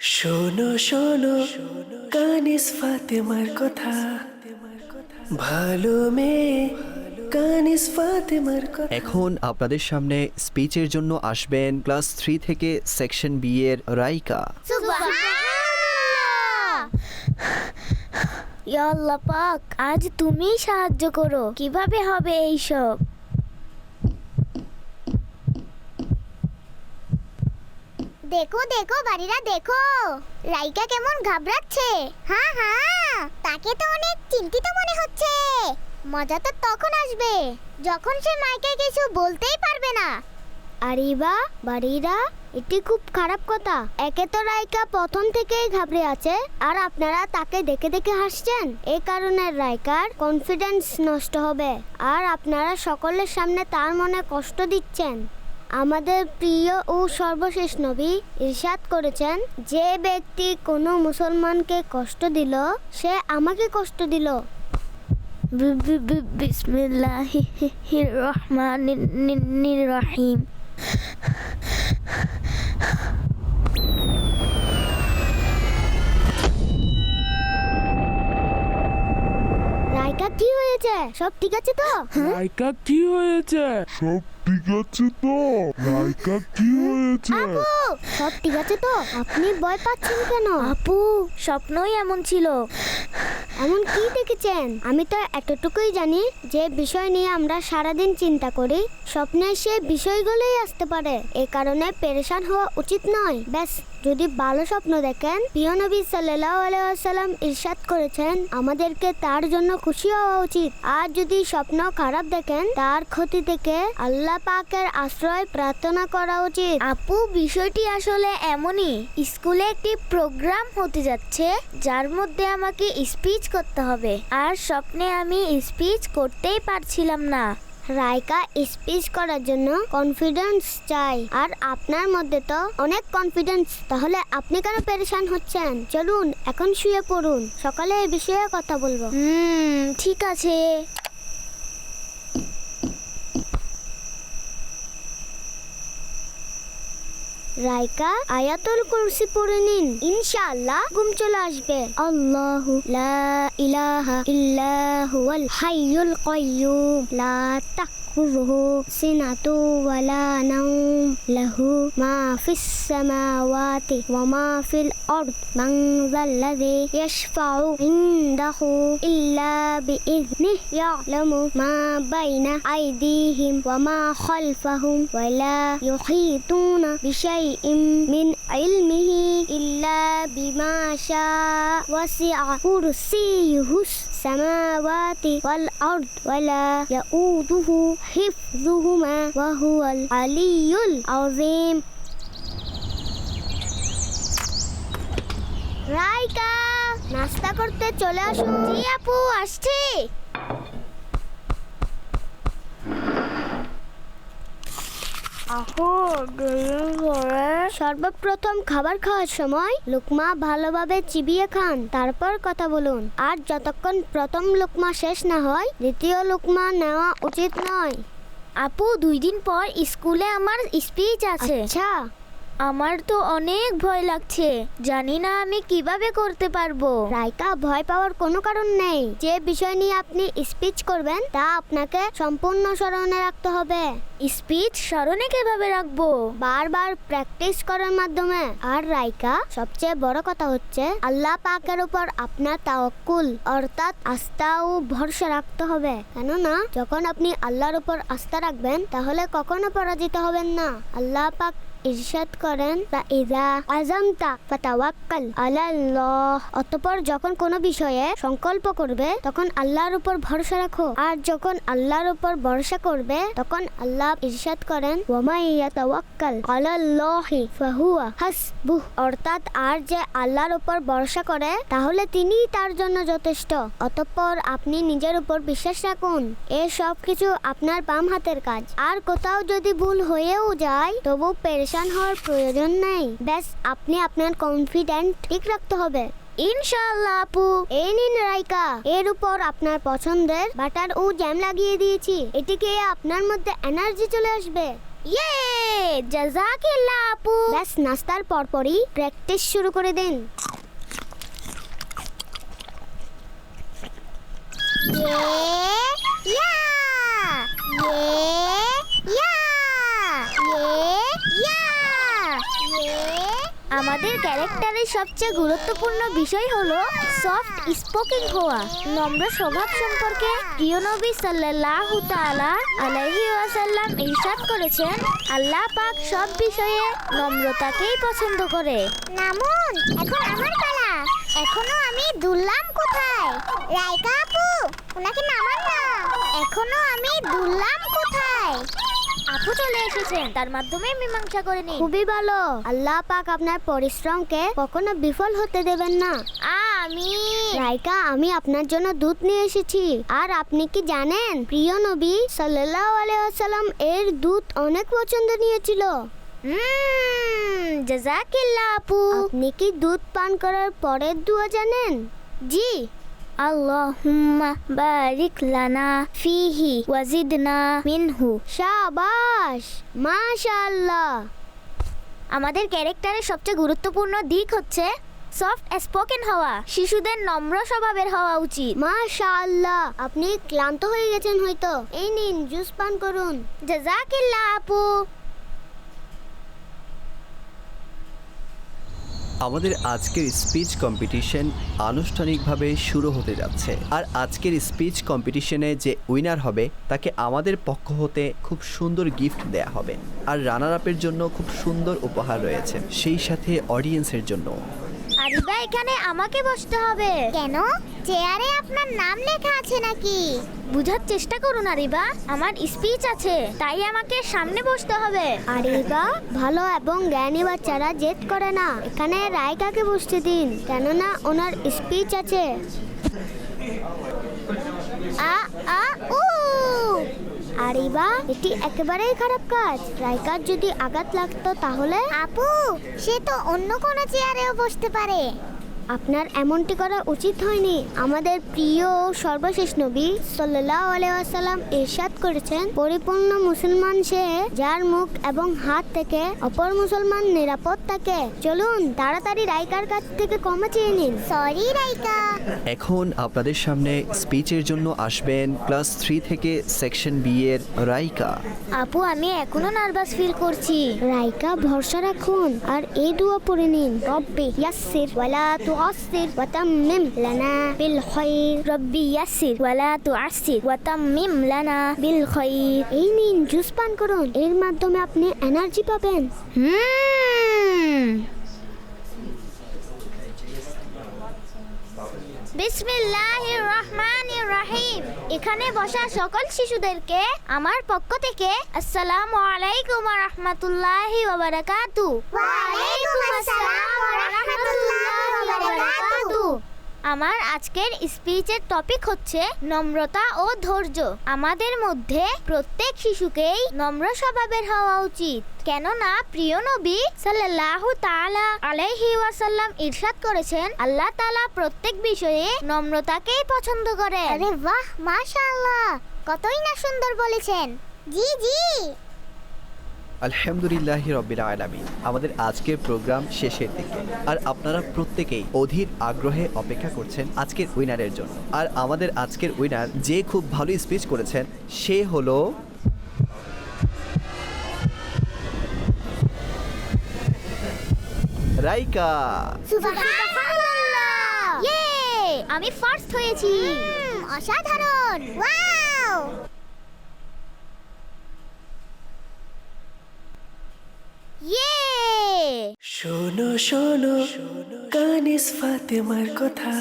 শোনো শোনো কানিস ফাতেমার কথা। ভালো মেয়ে কানিস ফাতেমার কথা। এখন আপনাদের সামনে স্পিচের জন্য আসবেন ক্লাস থ্রি থেকে সেকশন বি এর রাইকা। আল্লাহ পাক আজ তুমি সাহায্য করো। কীভাবে হবে এইসব? দেখো দেখো, বাড়িরা, দেখো। রাইকা কেমন ঘাবড়াচ্ছে। হ্যাঁ হ্যাঁ তাকে তো অনেক চিন্তিত মনে হচ্ছে। মজা তো তখন আসবে, যখন সে মাইকে কিছু বলতেই পারবে না। আরিবা বাড়িরা, এটি খুব খারাপ কথা। একে তো রাইকা প্রথম থেকেই ঘাবড়ে আছে, আর আপনারা তাকে দেখে দেখে হাসছেন। এই কারণে রাইকার কনফিডেন্স নষ্ট হবে, আর আপনারা সকলের সামনে তার মনে কষ্ট দিচ্ছেন। আমাদের প্রিয় ও সর্বশেষ নবী ইরশাদ করেছেন যে ব্যক্তি কোনো মুসলমানকে কষ্ট দিল সে আমাকে কষ্ট দিল। বিসমিল্লাহির রহমানির রহিম রাইকা কি হয়েছে? সব ঠিক আছে তো? রাইকা কি হয়েছে? সব ঠিক আছে তো? রাইকা কি হয়েছে? সব ঠিক আছে তো? আপনি ভয় পাচ্ছেন কেন? আপু, স্বপ্নই এমন ছিল। এমন কি দেখেছেন? আমি তো এতটুকুই জানি যে বিষয় নিয়ে আমরা সারাদিন চিন্তা করি স্বপ্নে সে বিষয়গুলোই আসতে পারে। এ কারণে পেরেশান হওয়া উচিত নয়, ব্যাস। যদি ভালো স্বপ্ন দেখেন, প্রিয় নবী আলাইসাল্লাম ইরশাদ করেছেন, আমাদেরকে তার জন্য খুশি হওয়া উচিত। আর যদি স্বপ্ন খারাপ দেখেন, তার ক্ষতি থেকে আল্লাহ পাকের আশ্রয় প্রার্থনা করা উচিত। আপু, বিষয়টি আসলে এমনই। স্কুলে একটি প্রোগ্রাম হতে যাচ্ছে, যার মধ্যে আমাকে স্পিচ করতে হবে। আর স্বপ্নে আমি স্পিচ করতেই পারছিলাম না। রাইকা স্পিচ করার জন্য কনফিডেন্স চাই। আর আপনার মধ্যে তো অনেক কনফিডেন্স তাহলে আপনি কেন পেরেশান হচ্ছেন? চলুন, এখন শুয়ে পড়ুন। সকালে এই বিষয়ে কথা বলব। হুম, ঠিক আছে। রাইকা আয়াতুল কুরসি পড়ে নিন ইনশাআল্লাহ ঘুম চলে আসবে আল্লাহু লা ইলাহা ইল্লা হুয়াল হাইয়ুল কাইয়ুম লা তাক تأخذه سنة ولا نوم له ما في السماوات وما في الأرض من ذا الذي يشفع عنده إلا بإذنه يعلم ما بين أيديهم وما خلفهم ولا يحيطون بشيء বিশাইইন মিন ইলমিহি ইল্লা বিমা শাআ ওয়াসি'a কুরসিয়ুহু السماوات والأرض ولا يؤوده حفظهما وهو العلي العظيم রাইকা নাস্তা করতে চলে আসুন জি আপু আসছি সর্বপ্রথম খাবার খাওয়ার সময় লুকমা ভালোভাবে চিবিয়ে খান তারপর কথা বলুন। আর যতক্ষণ প্রথম লুকমা শেষ না হয় দ্বিতীয় লুকমা নেওয়া উচিত নয়। আপু দুই দিন পর স্কুলে আমার স্পিচ আছে। আচ্ছা। আমার তো অনেক ভয় লাগছে। জানি না আমি কীভাবে করতে পারব। রাইকা ভয় পাওয়ার কোনো কারণ নেই। যে বিষয় নিয়ে আপনি স্পিচ করবেন, তা আপনাকে সম্পূর্ণ স্মরণে রাখতে হবে। স্পিচ স্মরণে কীভাবে রাখব? বারবার প্র্যাকটিস করার মাধ্যমে। আর রাইকা সবচেয়ে বড় কথা হচ্ছে, আল্লাহ পাকের উপর আপনার তাওয়াক্কুল, অর্থাৎ আস্থা ও ভরসা রাখতে হবে। কেননা, যখন আপনি আল্লাহর উপর আস্থা রাখবেন, তাহলে কখনো পরাজিত হবেন না। আল্লাহ পাক ইরশাদ করেন ইজা আজমতা যখন কোনো বিষয়ে সংকল্প করবে, তখন আল্লাহর উপর ভরসা রাখো। আর যখন আল্লাহর উপর ভরসা করবে, তখন আল্লাহ ইরশাদ করেন, ওয়ামা ইয়াতাওয়াক্কাল আলাল্লাহি ফাহুয়া অর্থাৎ আর যে আল্লাহর উপর ভরসা করে, তাহলে তিনিই তার জন্য যথেষ্ট। অতঃপর আপনি নিজের উপর বিশ্বাস রাখুন, এ সব কিছু আপনার বাম হাতের কাজ। আর কোথাও যদি ভুল হয়েও যায়, তবু পেরেশান হওয়ার প্রয়োজন নেই। ব্যাস, আপনি আপনার কনফিডেন্ট ঠিক রাখতে হবে। ইনশাআল্লাহ আপু, এই নিন রাইকা। এর উপর আপনার পছন্দের বাটার ও জ্যাম লাগিয়ে দিয়েছি। এটি খেয়ে আপনার মধ্যে এনার্জি চলে আসবে। ইয়ে জাজাকিল্লাহ আপু। ব্যাস, নাস্তার পরপরই প্র্যাকটিস শুরু করে দেন। ये আমাদের ক্যারেক্টারের সবচেয়ে গুরুত্বপূর্ণ বিষয় হলো সফট স্পোকিং হওয়া নম্র স্বভাব সম্পর্কে প্রিয় নবী সাল্লাল্লাহু তাআলা আলাইহি ওয়াসাল্লাম ইরশাদ করেছেন, আল্লাহ পাক সব বিষয়ে নম্রতাকেই পছন্দ করে। নামুন, এখন আমার পালা। এখনও আমি দুললাম কোথায়? রাইকা আপু ওনাকে নামান না। এখনও আমি দুললাম চলে এসেছেন। তার মাধ্যমে মীমাংসা করে নিন। খুবই ভালো। আল্লাহ পাক আপনার পরিশ্রমকে কখনো বিফল হতে দেবেন না। আমি রাইকা আমি আপনার জন্য দুধ নিয়ে এসেছি। আর আপনি কি জানেন প্রিয় নবী সাল্লাল্লাহু আলাইহি ওয়াসাল্লাম এর দুধ অনেক পছন্দ নিয়েছিল। হুম জাজাকিল্লাহ আপু। আপনি কি দুধ পান করার পরের দুয়া জানেন? জি। আল্লাহুম্মা বারিক লানা ফিহি ওয়াজিদনা মিনহু শাবাশ! মাশাআল্লাহ! আমাদের ক্যারেক্টারের সবচেয়ে গুরুত্বপূর্ণ দিক হচ্ছে সফট স্পোকেন হওয়া শিশুদের নম্র স্বভাবের হওয়া উচিত। মাশাআল্লাহ! আপনি ক্লান্ত হয়ে গেছেন হয়তো। এই নিন জুস পান করুন। জাজাকিল্লাহ আপু! আমাদের আজকের স্পিচ কম্পিটিশন আনুষ্ঠানিকভাবে শুরু হতে যাচ্ছে। আর আজকের স্পিচ কম্পিটিশনে যে উইনার হবে, তাকে আমাদের পক্ষ হতে খুব সুন্দর গিফট দেয়া হবে। আর রানার আপের জন্য খুব সুন্দর উপহার রয়েছে। সেই সাথে অডিয়েন্সের জন্য। আরিবা, এখানে আমাকে বসতে হবে। কেন? চেয়ারে আপনার নাম লেখা আছে নাকি? বুঝার চেষ্টা করুন আরিবা আমার স্পিচ আছে, তাই আমাকে সামনে বসতে হবে। আরে বা ভালো এবং জ্ঞানী বাচ্চারা জেদ করে না। এখানে রায়কাকে বসতে দিন, কেননা ওনার স্পিচ আছে। আ আ, উ। আরে বা এটি একেবারেই খারাপ কাজ। রায়কার যদি আঘাত লাগতো তাহলে? আপু, সে তো অন্য কোনো চেয়ারেও বসতে পারে। আপনার এমনটি করা উচিত হয়নি। আমাদের প্রিয় সর্বশেষ নবী সাল্লাল্লাহু আলাইহি ওয়াসাল্লাম ইরশাদ করেছেন পরিপূর্ণ মুসলমান সে যার মুখ এবং হাত থেকে অপর মুসলমান নিরাপদ থাকে। চলুন তাড়াতাড়ি রাইকার কাছ থেকে ক্ষমা চেয়ে নিন। সরি রাইকা। এখন আপনাদের সামনে স্পিচের জন্য আসবেন ক্লাস থ্রি থেকে সেকশন বি এর রাইকা। আপু আমি এখনও নার্ভাস ফিল করছি। রাইকা ভরসা রাখুন। আর এই দোয়া পড়ে নিন। রব্বি ইয়াসসির। ওয়ালা তুআসসির বিল খায়র রব্বি ইয়াসির ওয়ালা তুআসির ওয়া তাম্মিম লানা বিল খায়র এই নিন জুস পান করুন। মাধ্যমে আপনি এনার্জি পাবেন। এখানে বসা সকল শিশুদেরকে আমার পক্ষ থেকে আসসালামু আলাইকুম ওয়া রাহমাতুল্লাহি ওয়ালাইকুম আসসালাম। আমার আজকের স্পিচের টপিক হচ্ছে নম্রতা ও ধৈর্য। আমাদের মধ্যে প্রত্যেক শিশুকেই নম্র স্বভাবের হওয়া উচিত। কেননা প্রিয় নবী সাল্লাল্লাহু তাআলা আলাইহি ওয়াসাল্লাম ইরশাদ করেছেন, আল্লাহ তাআলা প্রত্যেক বিষয়ে নম্রতাকেই পছন্দ করেন। আরে বাহ, মাশাআল্লাহ, কতই না সুন্দর বলেছেন। জি জি। আলহামদুলিল্লাহ রব্বিল আলামিন। আমাদের আজকের প্রোগ্রাম শেষের দিকে। আর আপনারা প্রত্যেকেই অধীর আগ্রহে অপেক্ষা করছেন আজকের উইনারের জন্য। আর আমাদের আজকের উইনার যে খুব ভালো স্পিচ করেছেন সে হলো রাইকা। ইয়ে! আমি ফার্স্ট হয়েছি। অসাধারণ। ওয়াও ইয়ে শোনো শোনো কানিস ফাতেমার কথা।